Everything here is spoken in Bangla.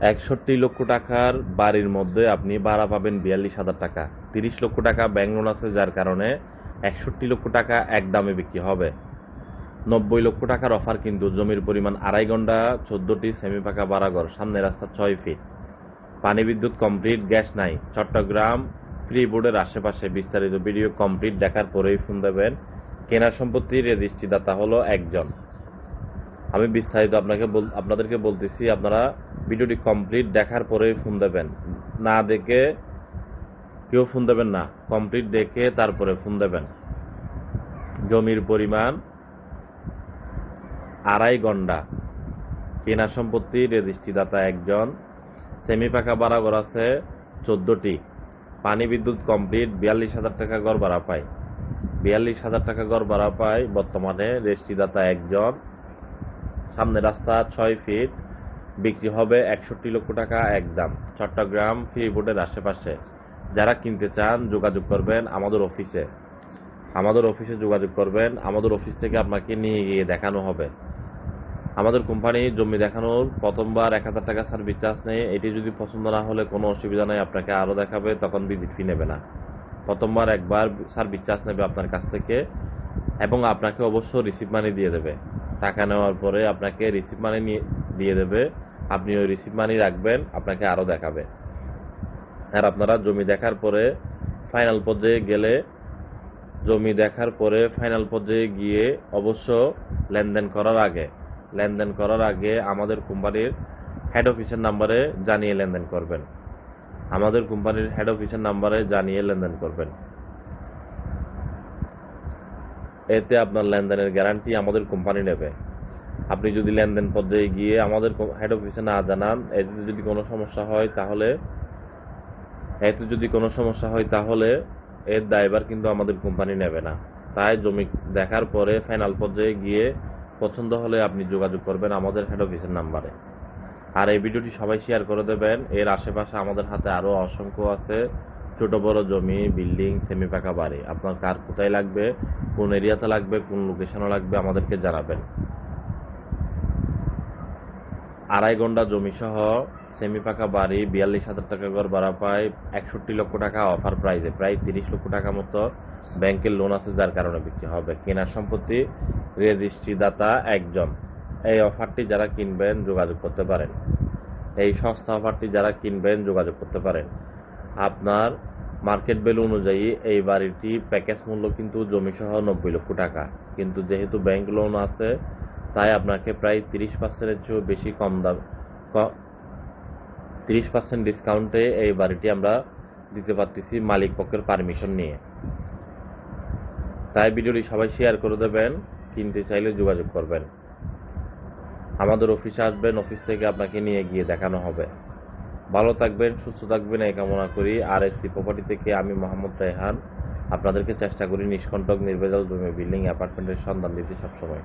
একষট্টি লক্ষ টাকার বাড়ির মধ্যে আপনি ভাড়া পাবেন বিয়াল্লিশ হাজার টাকা। তিরিশ লক্ষ টাকা ব্যাংক লোন আছে, যার কারণে একষট্টি লক্ষ টাকা এক দামে বিক্রি হবে। নব্বই লক্ষ টাকার অফার কিন্তু জমির পরিমাণ আড়াই ঘণ্টা, চোদ্দটি সেমি পাকা বাড়াঘর সামনে রাস্তা ছয় ফিট পানি বিদ্যুৎ কমপ্লিট গ্যাস নাই। চট্টগ্রাম ফ্রি বোর্ডের আশেপাশে বিস্তারিত ভিডিও কমপ্লিট দেখার পরেই ফোন দেবেন। কেনার সম্পত্তির রেজিস্ট্রিদাতা হলো একজন। আমি বিস্তারিত আপনাকে আপনাদেরকে বলতেছি, আপনারা ভিডিওটি কমপ্লিট দেখার পরেই ফোন দেবেন। না দেখে কেউ ফোন দেবেন না। কমপ্লিট দেখে তারপরে ফোন দেবেন। জমির পরিমাণ আড়াই গন্ডা কেনা সম্পত্তি রেজিস্ট্রিদাতা একজন। সেমি পাকা বাড়াঘর আছে চোদ্দটি। পানি বিদ্যুৎ কমপ্লিট, বিয়াল্লিশ হাজার টাকা গড় ভাড়া পায়। বিয়াল্লিশ হাজার টাকা গড় ভাড়া পায় বর্তমানে রেজিস্ট্রিদাতা একজন। সামনে রাস্তা ছয় ফিট। বিক্রি হবে একষট্টি লক্ষ টাকা একদম চট্টগ্রাম ফ্রি বোর্ডের আশেপাশে। যারা কিনতে চান, যোগাযোগ করবেন আমাদের অফিসে। আমাদের অফিসে যোগাযোগ করবেন। আমাদের অফিস থেকে আপনাকে নিয়ে গিয়ে দেখানো হবে। আমাদের কোম্পানি জমি দেখানোর প্রথমবার এক হাজার টাকা সার্ভিস চার্জ নেই এটি যদি পছন্দ না হলে কোনো অসুবিধা নেই, আপনাকে আরও দেখাবে, তখন ভিজিট ফি নেবে না। প্রথমবার একবার সার্ভিস চার্জ নেবে আপনার কাছ থেকে এবং আপনাকে অবশ্য রিসিভ মানি দিয়ে দেবে। টাকা নেওয়ার পরে আপনাকে রিসিভ মানি নিয়ে, দিয়ে দেবে। আপনি ওই রিসিভ মানি রাখবেন, আপনাকে আরও দেখাবে। আর আপনারা জমি দেখার পরে ফাইনাল পর্যায়ে গেলে, জমি দেখার পরে ফাইনাল পর্যায়ে গিয়ে অবশ্য লেনদেন করার আগে, লেনদেন করার আগে আমাদের কোম্পানির হেড অফিসের নাম্বারে জানিয়ে লেনদেন করবেন। আমাদের কোম্পানির হেড অফিসের নাম্বারে জানিয়ে লেনদেন করবেন। এতে আপনার লেনদেনের গ্যারান্টি আমাদের কোম্পানি নেবে। আপনি যদি লেনদেন পর্যায়ে গিয়ে আমাদের হেড অফিসে না জানান, এতে যদি কোনো সমস্যা হয় তাহলে, এতে যদি কোনো সমস্যা হয় তাহলে এর দায়ভার কিন্তু আমাদের কোম্পানি নেবে না। তাই জমি দেখার পরে ফাইনাল পর্যায়ে গিয়ে পছন্দ হলে আপনি যোগাযোগ করবেন আমাদের হেড অফিসের নাম্বারে আর এই ভিডিওটি সবাই শেয়ার করে দেবেন। এর আশেপাশে আমাদের হাতে আরও অসংখ্য আছে ছোট, বড় জমি বিল্ডিং সেমি পাকা বাড়ি। আপনার কার কোথায় লাগবে, কোন এরিয়াতে লাগবে, কোন লোকেশনে লাগবে আমাদেরকে জানাবেন। আড়াই ঘণ্টা জমি সহ সেমি পাকা বাড়ি, বিয়াল্লিশ হাজার টাকা ঘর ভাড়া পায়, একষট্টি লক্ষ টাকা অফার প্রাইজে প্রায় তিরিশ লক্ষ টাকা মতো ব্যাংকের লোন আছে যার কারণে বিক্রি হবে। কেনার সম্পত্তি রেজিস্ট্রিদাতা একজন। এই অফারটি যারা কিনবেন যোগাযোগ করতে পারেন। এই সস্তা অফারটি যারা কিনবেন যোগাযোগ করতে পারেন। আপনার মার্কেট ভ্যালু অনুযায়ী এই বাড়িটি প্যাকেজ মূল্য কিন্তু জমিসহ নব্বই লক্ষ টাকা। কিন্তু যেহেতু ব্যাংক লোন আছে তাই আপনাকে প্রায় তিরিশ পার্সেন্টের চেয়েও বেশি কম দাম তিরিশ পার্সেন্ট ডিসকাউন্টে এই বাড়িটি আমরা দিতে পারতেছি মালিক পক্ষের পারমিশন নিয়ে। তাই ভিডিওটি সবাই শেয়ার করে দেবেন, কিনতে চাইলে যোগাযোগ করবেন। আমাদের অফিসে আসবেন অফিস থেকে আপনাকে নিয়ে গিয়ে দেখানো হবে। ভালো থাকবেন, সুস্থ থাকবেন, এই কামনা করি। আর এসি প্রপার্টি থেকে আমি মোহাম্মদ রায়হান আপনাদেরকে চেষ্টা করি নিষ্কণ্টক, নির্ভেজাল জমি, বিল্ডিং, অ্যাপার্টমেন্টের সন্ধান দিতে সবসময়।